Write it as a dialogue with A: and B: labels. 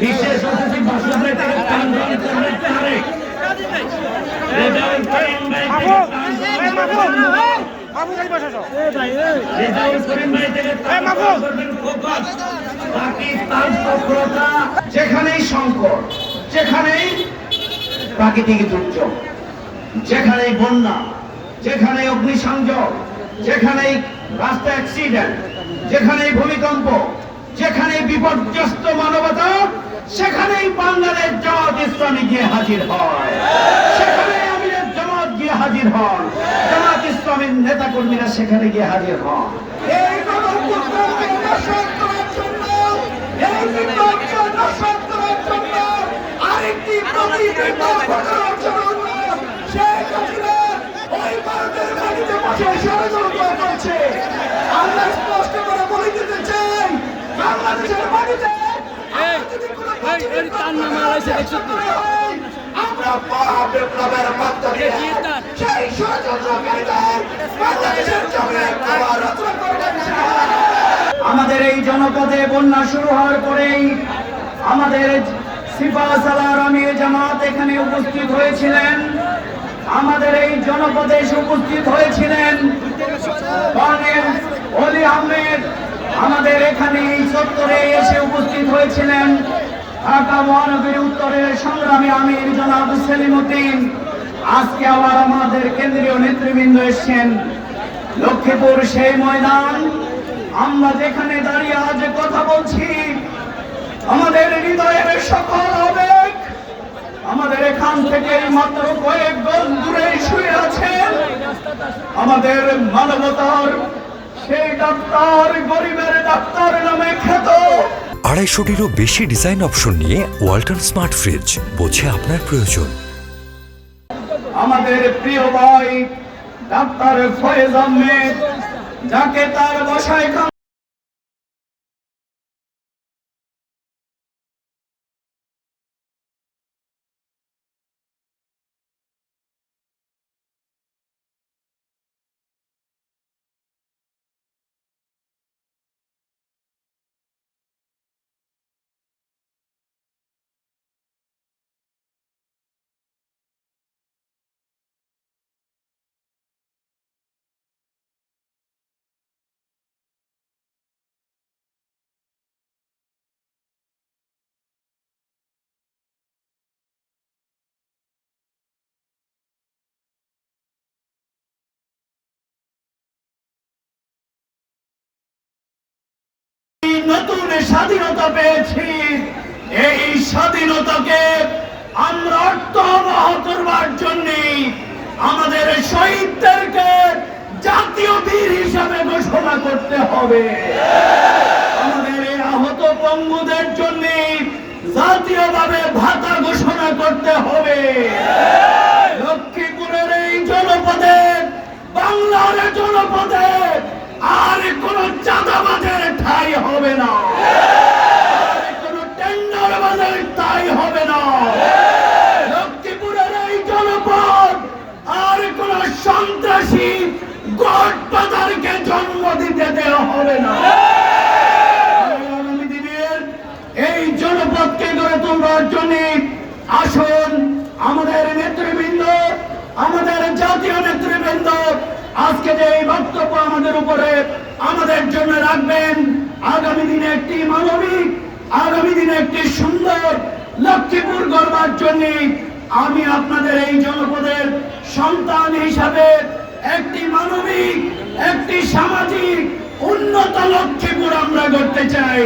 A: বিশেষ অতিথি
B: যেখানেই সংকট যেখানেই প্রাকৃতিক দুর্যোগ যেখানেই বন্যা যেখানেই অগ্নিসংযোগ যেখানেই রাস্তা অ্যাক্সিডেন্ট যেখানেই ভূমিকম্প যেখানেই বিপর্যস্ত মানবতা, সেখানেই বাংলাদেশ জামাত ইসলামী গিয়ে হাজির হয়। সেখানে আমিরের জামাত গিয়ে হাজির হন জামাত ইসলামের নেতা কর্মীরা সেখানে গিয়ে হাজির হন এই আরেকটি জন্য শেখ ষড়যন্ত্র করছে আমরা স্পষ্ট করে বলে দিতে চাই বাংলাদেশের মাটিতে আমরা যদি কোনো প্রতিবিম্ব হই, আমরা বিপ্লবের মধ্য দিয়ে সেই ষড়যন্ত্রকারীদের বাংলাদেশের জমিনে খাবার রচনা করবে। আমাদের এই জনপদে বন্যা শুরু হওয়ার পরেই আমাদের সিপা সালার আমির জামাত এখানে উপস্থিত হয়েছিলেন। আমাদের এই জনপদে এসে উপস্থিত হয়েছিলেন কর্নেল অলি আহমেদ। আমাদের এখানে এই চত্বরে এসে উপস্থিত হয়েছিলেন। ঢাকা মহানগরী উত্তরের সংগ্রামী আমির জনাব সেলিম উদ্দিন। আজকে আবার আমাদের কেন্দ্রীয় নেতৃবৃন্দ এসছেন। লক্ষ্মীপুর সেই ময়দান। আমরা যেখানে দাঁড়িয়ে আজ কথা বলছি, আমাদের হৃদয়ের সকল আবেগ, আমাদের এখান থেকে মাত্র কয়েক গজ দূরে শুয়ে আছেন আমাদের মানবতার সেই ডাক্তার, গরিবের ডাক্তার নামে খ্যাত
C: আড়াইশোটিরও বেশি ডিজাইন অপশন নিয়ে ওয়ালটন স্মার্ট ফ্রিজ বোঝে আপনার প্রয়োজন।
B: আমাদের প্রিয় ভাই ডাক্তার ফয়েজ আহমেদ, যাকে তার বসায় নতুন স্বাধীনতা পেয়েছি। এই স্বাধীনতাকে আমরা অর্থবহ করবার জন্য আমাদের শহীদদেরকে জাতীয় বীর হিসাবে ঘোষণা করতে হবে। আমাদের এই আহত পঙ্গুদের জন্য জাতীয়ভাবে ভাতা ঘোষণা করতে হবে লক্ষ্মীপুরের এই জনপদে বাংলার জনপদে আর কোন চাঁদাবাজের ঠাই হবে না আর কোন টেন্ডারবাজের ঠাই হবে না জনপদ আর কোন সন্ত্রাসী গডপাদারকে জন্ম দিতে দেওয়া হবে না। এই জনপদকে গড়ে তোলবার জন্য আসুন আমাদের নেতৃবৃন্দ, আমাদের জাতীয় নেতৃবৃন্দ, আজকে যে এই বক্তব্য আমাদের উপরে আমাদের জন্য রাখবেন, আগামী দিনে একটি মানবিক, আগামী দিনে একটি সুন্দর লক্ষ্মীপুর গড়বার জন্য আমি আপনাদের এই জনপদের সন্তান হিসাবে একটি মানবিক, একটি সামাজিক, উন্নত লক্ষ্মীপুর আমরা করতে চাই।